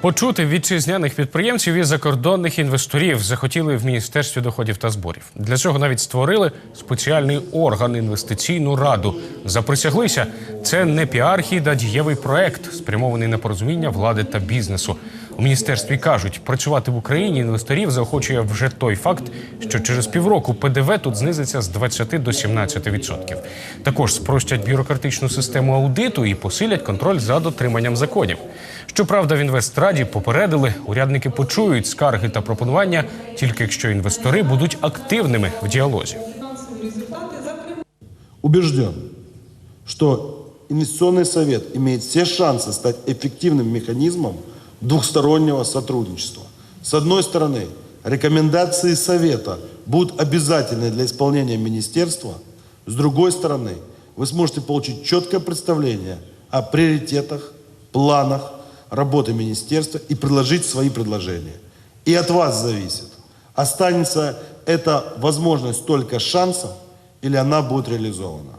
Почути вітчизняних підприємців і закордонних інвесторів захотіли в міністерстві доходів та зборів. Для цього навіть створили спеціальний орган інвестиційну раду. Заприсяглися. Це не піархід, а дієвий проект, спрямований на порозуміння влади та бізнесу. У міністерстві кажуть, працювати в Україні інвесторів заохочує вже той факт, що через півроку ПДВ тут знизиться з 20 до 17 відсотків. Також спростять бюрократичну систему аудиту і посилять контроль за дотриманням законів. Щоправда, в інвестраді попередили, урядники почують скарги та пропонування тільки якщо інвестори будуть активними в діалозі. убежден, что Инвестиционный совет имеет все шансы стать эффективным механизмом двухстороннего сотрудничества. С одной стороны, рекомендации совета будут обязательны для исполнения министерства. С другой стороны, вы сможете получить четкое представление о приоритетах, планах работы министерства и предложить свои предложения. И от вас зависит, останется эта возможность только шансом или она будет реализована.